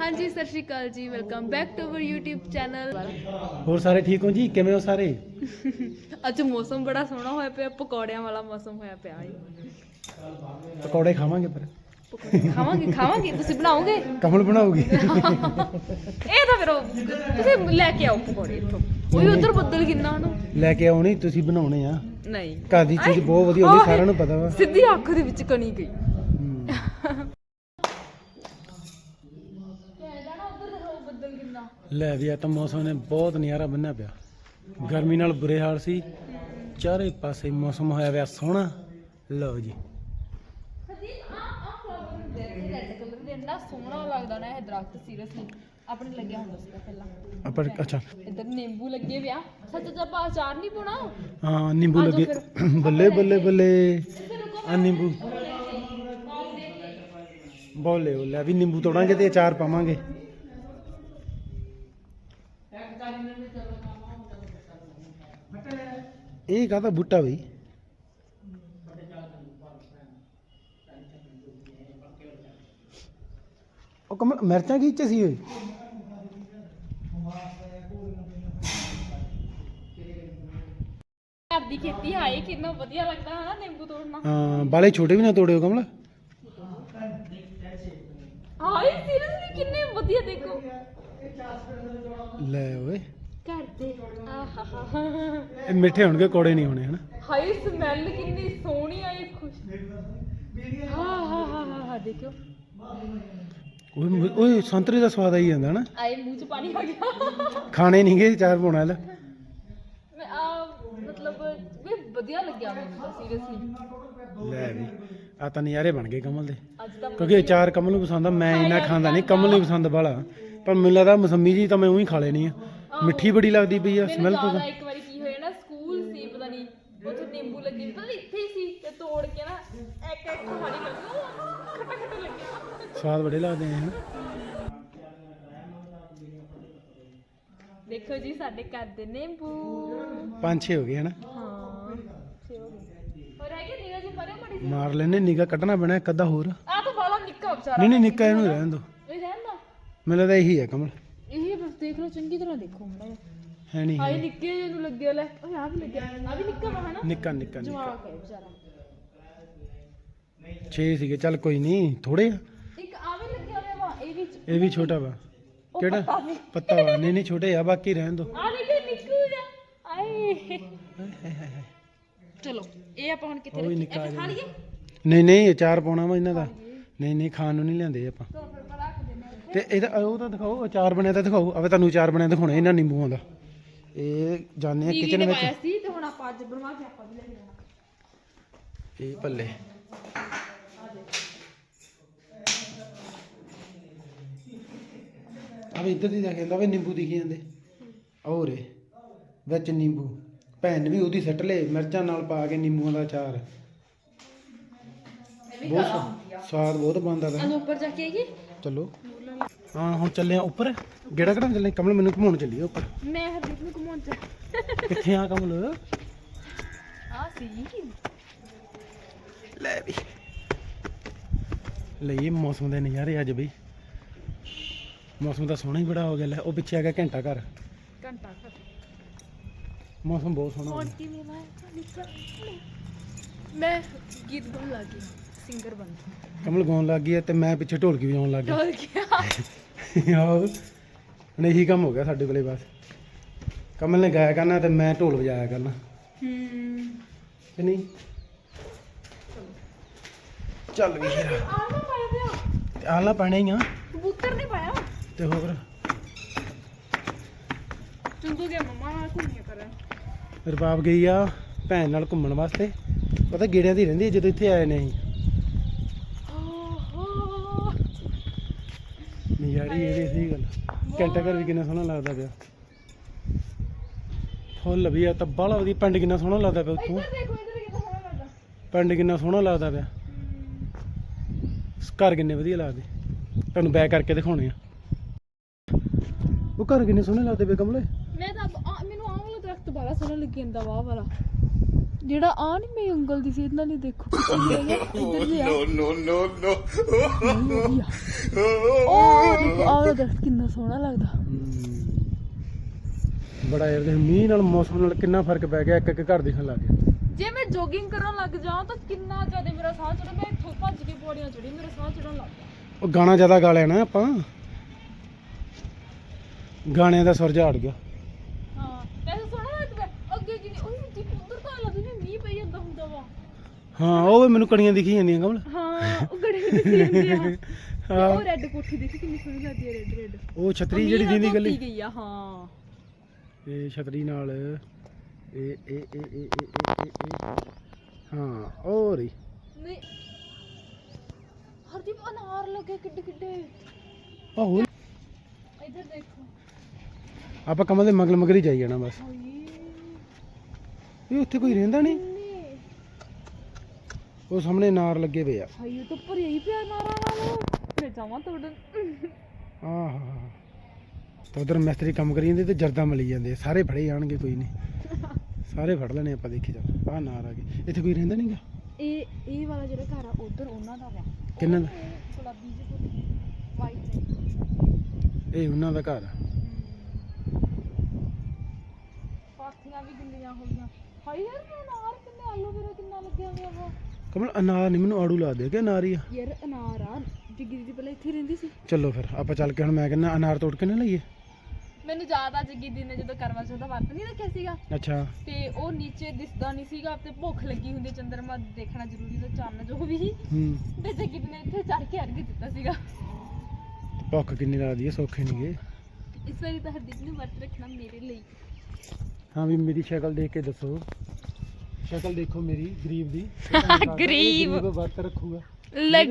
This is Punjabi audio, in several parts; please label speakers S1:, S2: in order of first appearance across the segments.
S1: ਹਾਂਜੀ ਸਤਿ ਸ਼੍ਰੀ ਅਕਾਲ ਜੀ welcome back to our YouTube channel
S2: ਹੋਰ ਸਾਰੇ ਠੀਕ ਹੋ ਜੀ? ਕਿਵੇਂ ਹੋ ਸਾਰੇ?
S1: ਅੱਜ ਮੌਸਮ ਬੜਾ ਸੋਹਣਾ ਹੋਇਆ ਪਿਆ ਪਕੌੜਿਆਂ ਵਾਲਾ ਮੌਸਮ ਹੋਇਆ ਪਿਆ ਜੀ।
S2: ਪਕੌੜੇ ਖਾਵਾਂਗੇ ਪਰ।
S1: ਪਕੌੜੇ ਖਾਵਾਂਗੇ ਖਾਵਾਂਗੇ ਤੁਸੀਂ ਬਣਾਓਗੇ?
S2: ਕਮਲ ਬਣਾਉਗੀ
S1: ਇਹ ਤਾਂ ਫਿਰ ਉਹ- ਤੁਸੀਂ ਲੈ ਕੇ ਆਓ ਪਕੌੜੇ ਇੱਥੋਂ। ਉਹ ਉਧਰ ਬੱਦਲ ਕਿੰਨਾ ਨੂੰ
S2: ਲੈ ਕੇ ਆਉਣੀ ਤੁਸੀਂ ਬਣਾਉਣੇ ਆ।
S1: ਨਹੀਂ।
S2: ਘਰ ਦੀ ਚੀਜ਼ ਬਹੁਤ ਵਧੀਆ ਹੁੰਦੀ ਸਾਰਿਆਂ ਨੂੰ ਪਤਾ ਵਾ।
S1: ਸਿੱਧੀ ਅੱਖ ਦੇ ਵਿੱਚ ਕਣੀ ਗਈ।
S2: ਹਮ, ਲੈ ਵੀ ਆ ਤਾਂ ਮੌਸਮ ਨੇ ਬਹੁਤ ਨਜ਼ਾਰਾ ਬੰਨਿਆ ਪਿਆ। ਗਰਮੀ ਨਾਲ ਬੁਰੇ ਹਾਲ ਸੀ। ਚਾਰੇ ਪਾਸੇ ਮੌਸਮ ਹੋਇਆ ਪਿਆ ਸੋਹਣਾ। ਲਓ ਜੀ।
S1: ਸੋਹਣਾ ਲੱਗਦਾ ਨਾ ਇਹ ਦਰਖਤ ਸੀਰੀਅਸਲੀ ਆਪਣੇ ਲੱਗਿਆ ਹੁੰਦਾ ਸੀਗਾ ਪਹਿਲਾਂ।
S2: ਆਪਾਂ ਅੱਛਾ।
S1: ਇੱਧਰ ਨਿੰਬੂ ਲੱਗੇ ਵਿਆ ਸੱਚ ਤਾਂ ਆਪਾਂ ਅਚਾਰ ਨਹੀਂ ਪਾਉਣਾ?
S2: ਹਾਂ ਨਿੰਬੂ
S1: ਆ ਜਾਓ
S2: ਲੱਗੇ।
S1: ਫਿਰ।
S2: ਬੱਲੇ ਬੱਲੇ ਬੱਲੇ।
S1: ਇੱਧਰ ਰੁਕੋ
S2: ਆ ਨਿੰਬੂ। ਬੋਲੇ ਉਹ ਲੈ ਵੀ ਨਿੰਬੂ ਤੋੜਾਂਗੇ ਤੇ ਅਚਾਰ ਪਾਵਾਂਗੇ। ਇਹ ਕਾਹਦਾ ਬੂਟਾ ਬਈ? ਉਹ ਕਮਲ ਮਿਰਚਾਂ ਕੀ ਸੀ ਓਏ?
S1: ਘਰ ਦੀ ਖੇਤੀ ਹਾਏ ਕਿੰਨਾ ਵਧੀਆ ਲੱਗਦਾ ਹੈ ਨਾ ਨਿੰਬੂ ਤੋੜਨਾ।
S2: ਹਾਂ ਬਾਲੇ ਛੋਟੇ ਵੀ ਨਾ ਤੋੜਿਓ ਕਮਲ।
S1: ਹਾਏ ਸੀਰੀਅਸਲੀ ਕਿੰਨੇ ਵਧੀਆ ਦੇਖੋ।
S2: ਲੈ ਓਏ।
S1: ਘਰ ਦੇ ਆਹਾ
S2: ਇਹ ਮਿੱਠੇ ਹੋਣਗੇ ਕੋੜੇ ਨਹੀਂ ਹੋਣੇ ਹਨਾ?
S1: ਹਾਏ ਸਮੈਲ ਕਿੰਨੀ ਸੋਹਣੀ ਆਈ ਖੁਸ਼। ਹਾਂ ਹਾਂ ਹਾਂ ਹਾਂ ਹਾਂ ਦੇਖੋ
S2: ਓਏ ਮ- ਓਏ ਸੰਤਰੇ ਦਾ ਸਵਾਦ ਆਈ ਜਾਂਦਾ ਹਨਾ?
S1: ਆਏ ਮੂੰਹ ਚ ਪਾਣੀ ਆ ਗਿਆ।
S2: ਖਾਣੇ ਨਹੀਂਗੇ ਚਾਰ ਪਾਉਣਾ ਲੈ।
S1: ਮੈਂ ਆ ਮਤਲਬ ਵੀ ਵਧੀਆ ਲੱਗਿਆ ਮੈਨੂੰ ਤਾਂ ਸੀਰੀਅਸਲੀ
S2: ਲੈ ਵੀ ਆ ਤਾਂ ਨਜ਼ਾਰੇ ਬਣ ਗਏ ਕਮਲ ਦੇ।
S1: ਅੱਜ ਤਾਂ
S2: ਕਿਉਂਕਿ ਅਚਾਰ ਕਮਲ ਨੂੰ ਪਸੰਦ ਆ ਮੈਂ ਇੰਨਾ ਖਾਂਦਾ ਨਹੀਂ ਕਮਲ ਨੂੰ ਪਸੰਦ ਬਾਲਾ ਪਰ ਮੈਨੂੰ ਲੱਗਦਾ ਮਸੰਮੀ ਜੀ ਤਾਂ ਮੈਂ ਉਹੀ ਖਾ ਲੈਣੀ ਆ। ਮਿੱਠੀ ਬੜੀ ਲੱਗਦੀ ਪਈ ਆ ਸਮੈਲ ਤੋਂ
S1: ਆ ਇੱਕ ਵਾਰੀ ਕੀ ਹੋਇਆ ਨਾ ਸਕੂਲ ਸੀ ਪਤਾ ਨਹੀਂ ਉੱਥੇ ਨਿੰਬੂ ਲੱਗੇ ਪਤਾ ਨੀ ਇੱਥੇ ਹੀ ਸੀ ਤੇ ਤੋੜ ਕੇ ਨਾ ਇੱਕ ਇੱਕ ਖਾਣੀ ਲੱਗੀ ਉਹ ਖੱਟਾ ਖੱਟਾ ਲੱਗਿਆ।
S2: ਸਵਾਦ ਬੜੇ ਲੱਗਦੇ ਆ
S1: ਦੇਖੋ ਜੀ ਸਾਡੇ ਘਰ ਦੇ ਨਿੰਬੂ।
S2: ਪੰਜ ਛੇ ਹੋ ਗਏ ਹਨਾ?
S1: ਹਾਂ ਛੇ ਹੋ ਗਏ। ਹੋਰ ਹੈਗੇ ਨੀਗਾ ਜੀ ਪਰੇ ਬੜੀ
S2: ਮਾਰ ਲੈਨੇ ਨਿਗਾ ਕੱਢਣਾ ਪੈਣਾ ਇੱਕ ਅੱਧਾ ਹੋਰ।
S1: ਆ ਤਾਂ ਬਾਲਾ ਨਿੱਕਾ ਵਿਚਾਰਾ।
S2: ਨਹੀਂ ਨਹੀਂ ਨਿੱਕਾ ਇਹਨੂੰ ਰਹਿਣ ਦੋ।
S1: ਇਹ ਰਹਿੰਦਾ
S2: ਮੈਨੂੰ ਲੱਗਦਾ ਇਹੀ ਹੈ ਕਮਲ।
S1: ਦੇਖ ਲਓ ਚੰਗੀ ਤਰ੍ਹਾਂ ਦੇਖੋ ਹੁੰਦਾ
S2: ਹੈ ਨਹੀਂ
S1: ਆਏ ਨਿੱਕੇ ਜਿਹੇ ਨੂੰ ਲੱਗਿਆ ਲੈ ਓਏ ਆ ਵੀ ਲੱਗਿਆ ਆ ਵੀ ਨਿੱਕਾ ਵਾ ਹਨਾ?
S2: ਨਿੱਕਾ ਨਿੱਕਾ ਨਿੱਕਾ।
S1: ਜਵਾਕ ਹੈ ਵਿਚਾਰਾ।
S2: 6 ਸੀਗੇ। ਚੱਲ ਕੋਈ ਨਹੀਂ ਥੋੜੇ ਆ।
S1: ਇੱਕ ਆ ਵੀ ਲੱਗਿਆ ਹੋਇਆ ਵਾ ਇਹ ਵੀ
S2: ਇਹ ਵੀ ਛੋਟਾ ਵਾ।
S1: ਉਹ
S2: ਕਿਹੜਾ?
S1: ਪੱਤਾ ਵੀ।
S2: ਪੱਤਾ ਵਾ। ਨਹੀਂ ਨਹੀਂ ਛੋਟੇ ਆ ਬਾਕੀ ਰਹਿਣ ਦੋ।
S1: ਆ ਦੇਖੋ ਨਿੱਕੂ ਜਿਹਾ। ਆਏ। ਚਲੋ ਇਹ ਆਪਾਂ ਹੁਣ ਕਿੱਥੇ
S2: ਉਹ ਵੀ
S1: ਰੱਖੀ
S2: ਨਿੱਕਾ
S1: ਇੱਕ ਖਾ ਲਈਏ
S2: ਨਹੀਂ ਨਹੀਂ ਅਚਾਰ ਪਾਉਣਾ ਵਾ ਇਹਨਾਂ ਦਾ। ਨਹੀਂ ਨਹੀਂ ਖਾਣ ਨੂੰ ਨਹੀਂ ਲਿਆਂਦੇ ਆਪਾਂ।
S1: ਫਿਰ
S2: ਤੇ ਇਹਦਾ ਉਹ ਤਾਂ ਦਿਖਾਓ ਅਚਾਰ ਬਣਿਆ ਤਾਂ ਦਿਖਾਓ। ਆਵੇ ਤੁਹਾਨੂੰ ਅਚਾਰ ਬਣਿਆ ਦਿਖਾਉਣਾ ਇਹਨਾਂ ਨਿੰਬੂਆਂ ਦਾ। ਇਹ ਜਾਣੇ ਆ ਕਿਚਨ ਵਿੱਚ।
S1: ਪਾਇਆ ਸੀ ਤੇ ਹੁਣ ਆਪਾਂ ਅੱਜ ਬਣਵਾ ਕੇ ਆਪਾਂ ਵੀ ਲੈ ਜਾਣਾ
S2: ਇਹ ਭੱਲੇ। ਆਵੇ ਇੱਧਰ ਦੀ ਦੇਖ ਜਾਂਦਾ ਵੇ ਨਿੰਬੂ ਦਿਖੀ ਜਾਂਦੇ। ਔਰੇ ਵਿੱਚ ਨਿੰਬੂ। ਭੈਣ ਵੀ ਉਹਦੀ ਸੱਟ ਲੇ ਮਿਰਚਾਂ ਨਾਲ ਪਾ ਕੇ ਨਿੰਬੂਆਂ ਦਾ ਅਚਾਰ। ਬਹੁਤ ਸਵਾਦ ਬਹੁਤ ਬਣਦਾ
S1: ਅਨੂ ਉੱਪਰ ਜਾ ਕੇ ਆਈਏ?
S2: ਚਲੋ। ਹਾਂ ਹੁਣ ਚੱਲੇ ਆ ਉੱਪਰ। ਗੇੜਾ ਕਢਾਉਣ ਚੱਲੇ? ਕਮਲ ਮੈਨੂੰ ਘੁਮਾਉਣ ਚੱਲੀਏ ਉੱਪਰ।
S1: ਮੈਂ ਹਰਦੀਪ ਨੂੰ ਘੁਮਾਉਣ ਚ
S2: ਕਿੱਥੇ ਆ ਕਮਲ?
S1: ਆ ਸੀ।
S2: ਲੈ ਵੀ। ਲਈ ਮੌਸਮ ਦੇ ਨਜ਼ਾਰੇ ਅੱਜ ਬਈ। ਮੌਸਮ ਤਾਂ ਸੋਹਣਾ ਹੀ ਬੜਾ ਹੋ ਗਿਆ ਲੈ ਉਹ ਪਿੱਛੇ ਆ ਗਿਆ ਘੰਟਾ ਘਰ।
S1: ਘੰਟਾ ਘਰ।
S2: ਮੌਸਮ ਬਹੁਤ ਸੋਹਣਾ ਹੋ
S1: ਹੁਣ
S2: ਗਿਆ।
S1: ਕਿਵੇਂ ਮੈਂ ਮੈਂ ਗੀਤ ਗਾਉਣ ਲੱਗੀ ਸਿੰਗਰ ਬਣ
S2: ਕਮਲ ਗਾਉਣ ਲੱਗ ਗਈ ਹੈ ਤੇ ਮੈਂ ਪਿੱਛੇ ਢੋਲਕੀ ਵਜਾਉਣ ਲੱਗ
S1: ਡੋਲ ਗਿਆ
S2: ਆਹੋ ਹੁਣ ਇਹੀ ਕੰਮ ਹੋ ਗਿਆ ਸਾਡੇ ਕੋਲੇ ਬਸ। ਕਮਲ ਨੇ ਗਾਇਆ ਕਰਨਾ ਤੇ ਮੈਂ ਢੋਲ ਵਜਾਇਆ ਕਰਨਾ।
S1: ਹੂੰ
S2: ਕਿ ਨਹੀਂ? ਚੱਲ ਵੀ ਫਿਰ
S1: ਆ ਨਾ ਪਾਇਆ ਪਿਆ।
S2: ਤੇ ਆਲਾ ਪਾਣੇ ਹੀ ਆ।
S1: ਕਬੂਤਰ ਨੇ ਪਾਇਆ।
S2: ਤੇ ਹੋਰ?
S1: ਚੁੰਦੂ ਗਿਆ ਮਮਾ ਨਾਲ ਘੁੰਮਿਆ ਕਰਨ।
S2: ਰਬਾਬ ਗਈ ਆ ਭੈਣ ਨਾਲ ਘੁੰਮਣ ਵਾਸਤੇ। ਪਤਾ ਗੇੜਿਆਂ ਦੀ ਰਹਿੰਦੀ ਜਦੋਂ ਇੱਥੇ ਆਏ ਨੇ ਅਸੀਂ। ਨਜ਼ਾਰੀ ਇਹਦੀ ਸਹੀ ਗੱਲ ਘੰਟਾ ਘਰ ਵੀ ਕਿੰਨਾ ਸੋਹਣਾ ਲੱਗਦਾ ਪਿਆ। ਫੁੱਲ ਵੀ ਆ ਤਾਂ ਬਾਹਲਾ ਵਧੀਆ ਪਿੰਡ ਕਿੰਨਾ ਸੋਹਣਾ ਲੱਗਦਾ ਪਿਆ ਉੱਥੋਂ। ਪਿੰਡ ਕਿੰਨਾ ਸੋਹਣਾ ਲੱਗਦਾ ਪਿਆ। ਘਰ ਕਿੰਨੇ ਵਧੀਆ ਲੱਗਦੇ। ਤੁਹਾਨੂੰ ਬੈਕ ਕਰਕੇ ਦਿਖਾਉਣੇ ਆ। ਉਹ ਘਰ ਕਿੰਨੇ ਸੋਹਣੇ ਲੱਗਦੇ ਪਏ ਕਮਲੇ।
S1: ਮੈਂ ਤਾਂ ਮੈਨੂੰ ਆਹ ਵਾਲਾ ਦਰਖਤ ਬੜਾ ਸੋਹਣਾ ਲੱਗੀ ਜਾਂਦਾ ਵਾਹ ਵਾਲਾ। ਜਿਹੜਾ ਆ ਨਹੀਂ ਮੇਰੀ ਉਂਗਲ ਦੀ ਸੀ ਇਹਨਾਂ ਨੇ ਦੇਖੋ ਕਿੱਥੇ ਗਿਆ ਇੱਧਰ ਲਿਆ।
S3: no, no, no.
S1: ਉਹ ਦੇਖੋ ਆਹ ਦਰਖਤ ਕਿੰਨਾ ਸੋਹਣਾ ਲੱਗਦਾ।
S2: ਬੜਾ ਯਾਰ ਦੇਖ ਮੀਂਹ ਨਾਲ ਮੌਸਮ ਨਾਲ ਕਿੰਨਾ ਫ਼ਰਕ ਪੈ ਗਿਆ ਇੱਕ ਇੱਕ ਘਰ ਦਿਖਣ ਲੱਗ ਗਿਆ।
S1: ਜੇ ਮੈਂ ਜੋਗਿੰਗ ਕਰਨ ਲੱਗ ਜਾਵਾਂ ਤਾਂ ਕਿੰਨਾ ਜ਼ਿਆਦਾ ਮੇਰਾ ਸਾਹ ਚੜਦਾ ਮੈਂ ਇੱਥੋਂ ਭੱਜ ਕੇ ਪੌੜੀਆਂ ਚੜੀ ਮੇਰਾ ਸਾਹ ਚੜਨ ਲੱਗ ਗਿਆ।
S2: ਉਹ ਗਾਣਾ ਜ਼ਿਆਦਾ ਗਾ ਨਾ ਆਪਾਂ। ਗਾਣਿਆਂ ਦਾ ਸੁਰ ਝਾੜ ਗਿਆ
S1: ਹਾਂ ਵੈਸੇ ਸੋਹਣਾ ਲੱਗਦਾ ਅੱਗੇ ਜੀ ਉਹ ਜੀ ਉਧਰ ਤਾਂ ਲੱਗਦਾ ਜਿਵੇਂ ਮੀਂਹ ਪਈ ਜਾਂਦਾ ਹੁੰਦਾ ਵਾ
S2: ਹਾਂ ਉਹ ਵੀ ਮੈਨੂੰ ਕਣੀਆਂ ਦਿਖੀ ਜਾਂਦੀਆਂ ਕਮਲ।
S1: ਹਾਂ ਉਹ ਗੜੇ ਦੀ ਹੁੰਦੀ ਆ ਤੇ
S2: ਹਾਂ
S1: ਉਹ ਰੈੱਡ ਕੋਠੀ ਦੇਖੀ ਕਿੰਨੀ ਸੋਹਣੀ ਲੱਗਦੀ ਹੈ ਰੈੱਡ ਰੈੱਡ
S2: ਉਹ ਛਤਰੀ ਜਿਹੜੀ ਦਿੰਦੀ ਗੱਲੀ।
S1: ਗਈ ਆ ਹਾਂ।
S2: ਇਹ ਛਤਰੀ ਨਾਲ ਇਹ ਇਹ ਇਹ ਇਹ ਇਹ ਇਹ ਇਹ- ਇਹ। ਹਾਂ ਉਹ ਰਹੀ
S1: ਨਹੀਂ। ਹਰਦੀਪ ਅਨਾਰ ਲੱਗੇ ਕਿੱਡੇ ਕਿੱਡੇ।
S2: ਆਹੋ।
S1: ਇੱਧਰ ਦੇਖੋ।
S2: ਆਪਾਂ ਕਮਲ ਦੇ ਮਗਲ ਮਗਰ ਹੀ ਜਾਈ ਜਾਣਾ ਬਸ। ਇਹ ਉੱਥੇ ਕੋਈ ਰਹਿੰਦਾ ਨਹੀਂ? ਉਹ ਸਾਹਮਣੇ ਨਾਰ ਲੱਗੇ ਪਏ ਆ।
S1: ਹਾਏ ਤਾਂ ਭਰਿਆ ਹੀ ਪਿਆ ਨਾਰਾਂ ਨਾਲ। ਮੈਂ ਜਾਵਾਂ ਤੋੜਨ
S2: ਆਹ ਤਾਂ ਉਧਰ ਮਿਸਤਰੀ ਕੰਮ ਕਰੀ ਜਾਂਦੇ ਤੇ ਜਰਦਾ ਮਲੀ ਜਾਂਦੇ। ਸਾਰੇ ਫੜੇ ਜਾਣਗੇ ਕੋਈ ਨਹੀਂ। ਸਾਰੇ ਫੜ ਲੈਣੇ ਆਪਾਂ ਦੇਖੀ ਚੱਲ। ਆਹ ਨਾਰ ਆ ਗਏ। ਇੱਥੇ ਕੋਈ ਰਹਿੰਦਾ ਨਹੀਂਗਾ
S1: ਇਹ ਇਹ ਵਾਲਾ ਜਿਹੜਾ ਘਰ ਆ ਉਧਰ ਉਹਨਾਂ ਦਾ ਵਾ।
S2: ਕਿੰਨਾਂ ਦਾ?
S1: ਉਹ ਗੁਲਾਬੀ ਜਿਹੇ। ਵਾਈਟ
S2: ਇਹ ਉਹਨਾਂ ਦਾ ਘਰ ਆ।
S1: ਪਾਥੀਆਂ ਵੀ ਗਿੱਲੀਆਂ ਹੋ ਗਈਆਂ ਹਾਏ ਯਾਰ ਮੈਂ ਅਨਾਰ ਕਿੰਨੇ ਆਲੂ ਵੀਰਾ ਕਿੰਨਾ ਲੱਗਿਆ ਹੋਇਆ ਵਾ।
S2: ਕਮਲ ਅਨਾਰ ਨਹੀਂ ਮੈਨੂੰ ਆੜੂ ਲਾ ਦੇ ਕਿ ਅਨਾਰ ਹੀ ਆ?
S1: ਯਾਰ ਅਨਾਰ ਆ। ਜਿੱਗੀ ਦੀ ਪਹਿਲਾਂ ਇੱਥੇ ਰਹਿੰਦੀ ਸੀ।
S2: ਚਲੋ ਫਿਰ ਆਪਾਂ ਚੱਲ ਕੇ ਹੁਣ ਮੈਂ ਕਹਿੰਦਾ ਅਨਾਰ ਤੋੜ ਕੇ ਨਾ ਲਈਏ।
S1: ਮੈਨੂੰ ਯਾਦ ਆ ਜੱਗੀ ਦੀ ਨੇ ਜਦੋਂ ਕਰਵਾ ਚੌਥ ਦਾ ਵਰਤ ਨਹੀਂ ਰੱਖਿਆ ਸੀਗਾ।
S2: ਅੱਛਾ।
S1: ਤੇ ਉਹ ਨੀਚੇ ਦਿਸਦਾ ਨਹੀਂ ਸੀਗਾ ਤੇ ਭੁੱਖ ਲੱਗੀ ਹੁੰਦੀ ਚੰਦਰਮਾ ਦੇਖਣਾ ਜ਼ਰੂਰੀ ਤਾਂ ਚੰਨ ਜੋ ਵੀ। ਸੀ
S2: ਹੂੰ।
S1: ਤੇ ਜੱਗੀ ਦੀ ਨੇ ਇੱਥੇ ਚੜ ਕੇ ਅਰਗ ਦਿੱਤਾ ਸੀਗਾ।
S2: ਭੁੱਖ ਕਿੰਨੀ ਲੱਗਦੀ ਹੈ ਸੌਖੇ ਨਹੀਂਗੇ
S1: ਇਸ ਵਾਰੀ ਤਾਂ ਹਰਦੀਪ ਨੇ ਵਰਤ ਰੱਖਣਾ ਮੇਰੇ ਲਈ।
S2: ਹਾਂ ਵੀ ਮੇਰੀ ਸ਼ਕਲ ਦੇਖ ਕੇ ਦੱਸੋ। ਸ਼ਕਲ ਦੇਖੋ ਮੇਰੀ ਗਰੀਬ ਦੀ।
S1: ਗਰੀਬ।
S2: ਵਰਤ ਰੱਖੂਗਾ।
S1: ਲੱਗ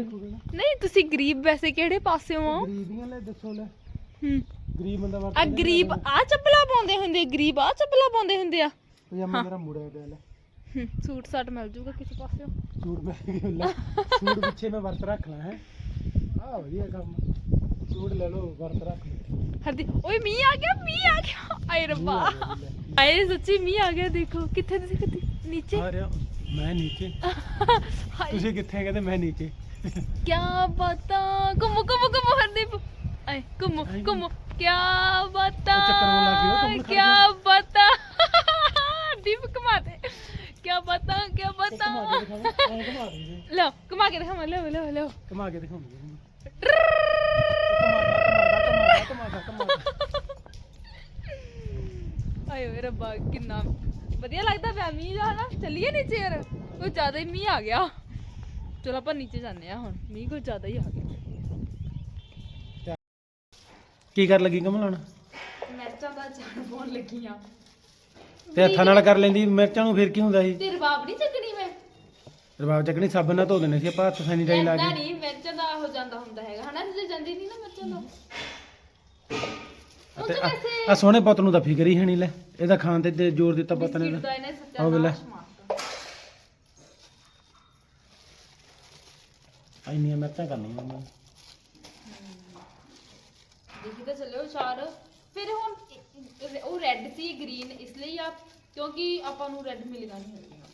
S1: ਨਹੀਂ ਤੁਸੀਂ ਗਰੀਬ ਵੈਸੇ ਕਿਹੜੇ ਪਾਸੇ ਹੋ?
S2: ਗਰੀਬੀਆਂ ਲੈ ਦੱਸੋ ਲੈ।
S1: ਹੂੰ।
S2: ਗਰੀਬ ਬੰਦਾ ਵਰਤ
S1: ਆ ਗਰੀਬ ਆ ਚੱਪਲਾਂ ਪਾਉਂਦੇ ਹੁੰਦੇ ਗਰੀਬ ਆ ਚੱਪਲਾਂ ਪਾਉਂਦੇ ਹੁੰਦੇ ਆ।
S2: ਪਜਾਮਾ ਮੇਰਾ ਮੁੜਿਆ ਪਿਆ ਲੈ।
S1: ਹੂੰ, ਸੂਟ ਸਾਟ ਮਿਲ ਜੂਗਾ ਕਿਸੇ ਪਾਸਿਓਂ।
S2: ਸੂਟ ਮੈਂ ਲੈ ਸੂਟ ਪਿੱਛੇ ਮੈਂ ਵਰਤ ਰੱਖ ਲਾਂ ਹੈ। ਆ ਵਧੀਆ ਕੰਮ ਸੂਟ ਲੈ ਲਓ ਵਰਤ ਰੱਖ ਲਓ
S1: ਹਰਦੀ ਓਏ ਮੀਂਹ ਆ ਗਿਆ ਮੀਂਹ ਆ ਗਿਆ। ਆਏ ਰੱਬਾ। ਆਏ ਸੱਚੀ ਮੀਂਹ ਆ ਗਿਆ ਦੇਖੋ। ਕਿੱਥੇ ਤੁਸੀਂ ਕਿੱਥੇ ਕਿਆ ਘੁੰਮੋ ਕਿਆ ਦੇ। ਲਓ ਘੁਮਾ ਕੇ ਆਏ ਓਏ ਰੱਬਾ ਕਿੰਨਾ ਵਧੀਆ ਲੱਗਦਾ ਪਿਆ ਮੀਂਹ ਦਾ ਹਨਾ? ਚੱਲੀਏ ਨੀਚੇ ਯਾਰ। ਕੋਈ ਜ਼ਿਆਦਾ ਹੀ ਮੀਂਹ ਆ ਗਿਆ। ਚਲੋ ਆਪਾਂ ਨੀਚੇ ਜਾਂਦੇ ਆ ਹੁਣ। ਮੀਂਹ ਕੋਈ ਜ਼ਿਆਦਾ ਹੀ ਆ ਗਿਆ।
S2: ਕੀ ਕਰ ਲੱਗੀ ਕਮਲ ਹੁਣ
S1: ਮਿਰਚਾਂ ਦਾ ਚਾਣ ਪਾਉਣ ਲੱਗੀ ਆ
S2: ਤੇ ਹੱਥਾਂ ਨਾਲ ਕਰ ਲੈਂਦੀ ਮਿਰਚਾਂ ਨੂੰ ਫਿਰ ਕੀ ਹੁੰਦਾ ਸੀ?
S1: ਤੇ ਰਬਾਬ ਨਹੀਂ ਚੱਕਣੀ ਮੈਂ?
S2: ਰਬਾਬ ਚੱਕਣੀ ਸਾਬਣ ਨਾਲ ਧੋ ਦਿੰਦੇ ਸੀ ਆਪਾਂ ਹੱਥ ਸੈਨੀਟਾਈਜ਼ ਲਾ ਕੇ।
S1: ਨਹੀਂ ਮਿਰਚਾਂ ਦਾ ਹੋ ਜਾਂਦਾ ਹੁੰਦਾ ਹੈਗਾ। ਹਨਾ ਜੇ ਜਾਂਦੀ ਨਹੀਂ ਨਾ ਮਿਰਚਾਂ ਦਾ
S2: ਤੇ
S1: ਵੈਸੇ
S2: ਆ ਸੋਹਣੇ ਪੁੱਤ ਨੂੰ ਤਾਂ ਫਿਕਰ ਹੀ ਹੈ ਨਹੀਂ ਲੈ। ਇਹਦਾ ਖਾਣ ਤੇ ਤੇ ਜ਼ੋਰ ਦਿੱਤਾ ਪੁੱਤ ਨੇ
S1: ਬਿਸਕਿਟ
S2: ਤਾਂ।
S1: ਦਾ ਇਹਨੇ ਸੱਚਾ
S2: ਆਹ ਵੇਲੇ।
S1: ਨਾਸ਼ ਮਾਰਤਾ
S2: ਆ ਇੰਨੀਆਂ ਮਿਰਚਾਂ ਕਰਨੀਆਂ ਉਹਨਾਂ
S1: ਦੇਖੀ ਤਾਂ ਚੱਲਿਓ ਚਾਰ ਫਿਰ ਹੁਣ ਇਹ- ਉਹ ਰੈੱਡ ਸੀ ਗ੍ਰੀਨ ਇਸ ਲਈ ਆ ਕਿਉਂਕਿ ਆਪਾਂ ਨੂੰ ਰੈੱਡ ਮਿਲੇਗਾ ਨਹੀਂ ਹੈਗਾ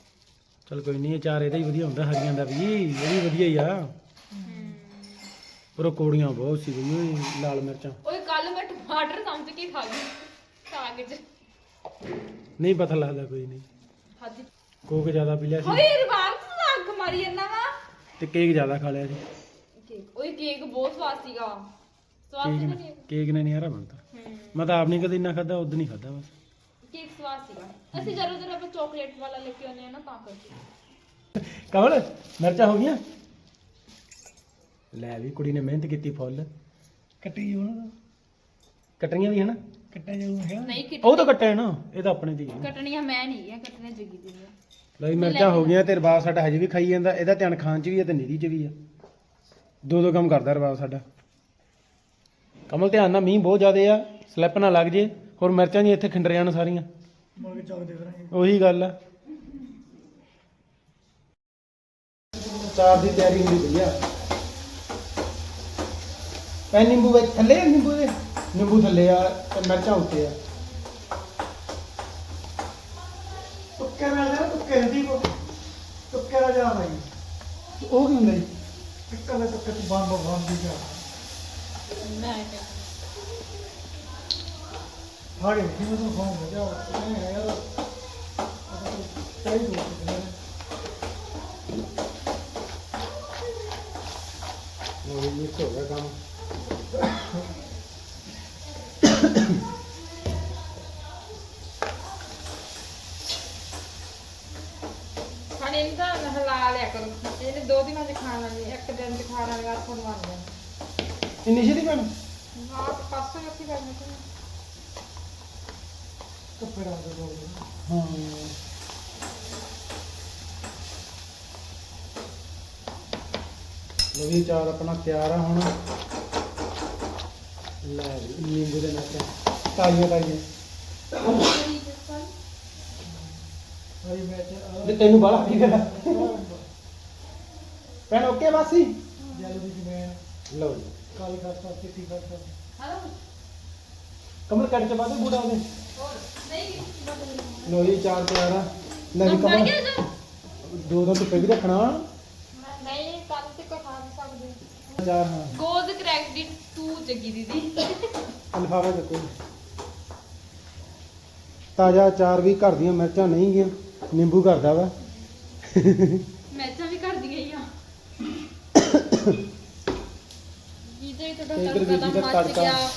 S2: ਚਲ ਕੋਈ ਨਹੀਂ ਇਹ ਚਾਰ ਇਹਦਾ ਹੀ ਵਧੀਆ ਹੁੰਦਾ ਹਰੀਆਂ ਦਾ ਵੀ। ਇਹ ਵੀ ਵਧੀਆ ਹੀ ਆ। ਪਰ ਉਹ ਕੋੜੀਆਂ ਬਹੁਤ ਸੀ ਬਈ ਓਏ ਲਾਲ ਮਿਰਚਾਂ।
S1: ਓਏ ਟਮਾਟਰ ਸਮਝ ਕੇ ਖਾ ਗਈ। ਸਾਗ ਚ।
S2: ਨਹੀਂ ਪਤਾ ਲੱਗਦਾ ਕੋਈ ਨਹੀਂ।
S1: ਖਾਦੀ
S2: ਕੋਕ ਜ਼ਿਆਦਾ ਪੀ ਲਿਆ ਸੀ।
S1: ਓਏ ਰਵਾਬ ਤੂੰ ਅੱਗ ਮਾਰੀ ਜਾਂਦਾ ਵਾ।
S2: ਤੇ ਕੇਕ ਜ਼ਿਆਦਾ ਖਾ ਲਿਆ ਸੀ।
S1: ਕੇਕ ਓਏ ਕੇਕ ਬਹੁਤ ਸਵਾਦ ਸੀਗਾ। ਸਵਾਦ
S2: ਕੇਕ
S1: ਸੀਗਾ
S2: ਨੇ
S1: ਕੇਕ?
S2: ਕੇਕ ਨੇ ਨਹੀਂ ਹਰਾ ਬਣਦਾ
S1: ਹੂੰ।
S2: ਮੈਂ ਤਾਂ ਆਪ ਨਹੀਂ ਕਦੇ ਇੰਨਾ ਖਾਦਾ ਉਦੋਂ ਨਹੀਂ ਖਾਦਾ ਬਸ।
S1: ਕੇਕ ਸਵਾਦ ਸੀਗਾ। ਅਸੀਂ ਜਦੋਂ ਜਦੋਂ ਆਪਾਂ ਚਾਕਲੇਟ ਵਾਲਾ ਲੈ ਕੇ ਆਉਂਦੇ ਆ ਨਾ ਤਾਂ ਕਰਕੇ।
S2: ਕਮਲ ਮਿਰਚਾਂ ਹੋ ਗਈਆਂ? ਲੈ ਵੀ ਕੁੜੀ ਨੇ ਮਿਹਨਤ ਕੀਤੀ ਫੁੱਲ। ਕੱਟੀ ਹੁਣ। ਕੱਟਣੀਆਂ ਵੀ ਹਨਾ? ਕੱਟਿਆ ਜਾਊਗਾ ਹੈ
S1: ਨਹੀਂ ਕਿਟ
S2: ਉਹ ਤਾਂ ਕੱਟਿਆ ਨਾ ਇਹ ਤਾਂ ਆਪਣੇ ਦੀ ਹੈ।
S1: ਕੱਟਣੀਆਂ ਮੈਂ ਨਹੀਂ ਆ ਕੱਟਣੀਆਂ ਜੱਗੀ ਦੀ ਆ।
S2: ਲਈ ਮਿਰਚਾਂ ਹੋ ਗਈਆਂ ਤੇ ਰਬਾਬ ਸਾਡਾ ਹਜੇ ਵੀ ਖਾਈ ਜਾਂਦਾ ਇਹਦਾ ਧਿਆਨ ਖਾਣ 'ਚ ਵੀ ਹੈ ਤੇ ਨੀਰੀ 'ਚ ਵੀ ਆ। ਦੋ ਦੋ ਕੰਮ ਕਰਦਾ ਰਬਾਬ ਸਾਡਾ। ਕਮਲ ਧਿਆਨ ਨਾਲ ਮੀਂਹ ਬਹੁਤ ਜ਼ਿਆਦੇ ਆ ਸਲਿੱਪ ਨਾ ਲੱਗ ਜੇ ਹੋਰ ਮਿਰਚਾਂ ਜੀ ਇੱਥੇ ਖਿੰਡਰ ਜਾਣ ਸਾਰੀਆਂ। ਉਹੀ ਗੱਲ ਆ। ਚਾਰ ਦੀ ਤਿਆਰੀ ਹੁੰਦੀ ਪਈ ਆ। ਪੈ ਨਿੰਬੂ ਵਿੱਚ ਥੱਲੇ ਆ ਨਿੰਬੂ ਦੇ? ਨਿੰਬੂ ਥੱਲੇ ਆ ਤੇ ਮਿਰਚਾਂ ਉੱਤੇ ਆ। ਤੁੱਕੇ ਮਿਲਦੇ ਆ ਤੁੱਕੇ
S3: ਦੀ ਕੋ ਤੁੱਕੇ ਦਾ ਜਾ ਰਹੀ
S2: ਉਹ ਕੀ ਹੁੰਦਾ ਜੀ?
S3: ਟਿੱਕਾ ਦੇ ਤੁੱਕੇ ਤੋਂ ਬੰਦ ਬੰਦ ਦੀ ਜਾ
S1: ਮੈਂ
S3: ਹਾੜੇ ਕਿਵੇਂ ਤੋਂ ਫੋਨ ਹੋ ਜਾ ਇਹ ਹੈ ਯਾਰ ਚਾਹੀਦਾ ਹੋ
S2: ਉਹ ਮਿਕਸ ਹੋ ਗਿਆ ਕੰਮ।
S4: ਖਾਣੇ ਨਹੀਂ ਤਾਂ ਹਲਾ ਲਿਆ ਕਰੋ। ਇਹਨੇ ਦੋ ਦਿਨਾਂ ਚ ਖਾਣਾ ਨਹੀਂ ਇੱਕ ਦਿਨ ਚ ਖਾਣਾ ਲਗਾ ਤੁਹਾਨੂੰ ਬਣ ਜਾਣਾ
S2: ਇੰਨੀ ਛੇਤੀ
S4: ਹਾਂ ਤੇ ਪਾਸੇ ਰੱਖੀ ਕਰਨਾ ਤੇ
S3: ਕੱਪੜੇ ਦਾ ਦੋ
S2: ਹਾਂ। ਲੋ ਵੀ ਚਾਰ ਆਪਣਾ ਤਿਆਰ ਆ ਹੁਣ। ਲੈ ਵੀ ਨਿੰਬੂ ਦੇ ਨਾਲ ਤਾਜ਼ੀਆਂ ਤਾਜ਼ੀਆਂ।
S3: ਹਰੀ ਮੈਚ
S2: ਤੇ ਤੈਨੂੰ ਬਾਹਲਾ ਕੀ ਕਰਾਂ ਭੈਣ ਓਕੇ ਬਾਸੀ
S3: ਜਲਦੀ ਜਿਵੇਂ
S2: ਲਓ ਜੀ।
S3: ਕਾਲੀ ਖਾਸਾ ਚਿੱਟੀ ਖਾਸਾ
S2: ਕਮਲ ਕੱਟ ਚ ਬਾਅਦ ਬੂੜਾ ਉਹਦੇ
S4: ਨਹੀਂ
S2: ਲਓ ਜੀ ਚਾਰ ਤਿਆਰ ਆ। ਲੈ ਵੀ ਕਮਲ। ਦੋ ਦਿਨ ਧੁੱਪੇ ਵੀ ਰੱਖਣਾ।
S4: ਨਹੀਂ ਕੱਲ ਤੇ ਕੋ ਖਾ ਨਹੀਂ ਸਕਦੇ।
S2: ਚਾਰ ਹਾਂ।
S1: ਗੋਜ਼ ਕਰੈਕਟਡ ਟੂ ਜੱਗੀ ਦੀਦੀ।
S2: ਅਲਫਾਵਾ ਚੱਕੋ ਤਾਜ਼ਾ ਅਚਾਰ ਵੀ ਘਰ ਦੀਆਂ ਮਿਰਚਾਂ ਨਹੀਂ ਗੀਆਂ ਨਿੰਬੂ ਘਰ ਦਾ ਵਾ।
S1: ਮੈਚਾਂ ਵੀ ਕਰ ਦੀਆਂ ਹੀ ਆ।
S2: ਤੇ
S4: ਤੁਹਾਡਾ
S2: ਇੱਧਰ
S4: ਤੜਕਾ ਦਾ
S2: ਦਾ
S4: ਮੱਚ
S2: ਤੜਕਾ।
S4: ਗਿਆ।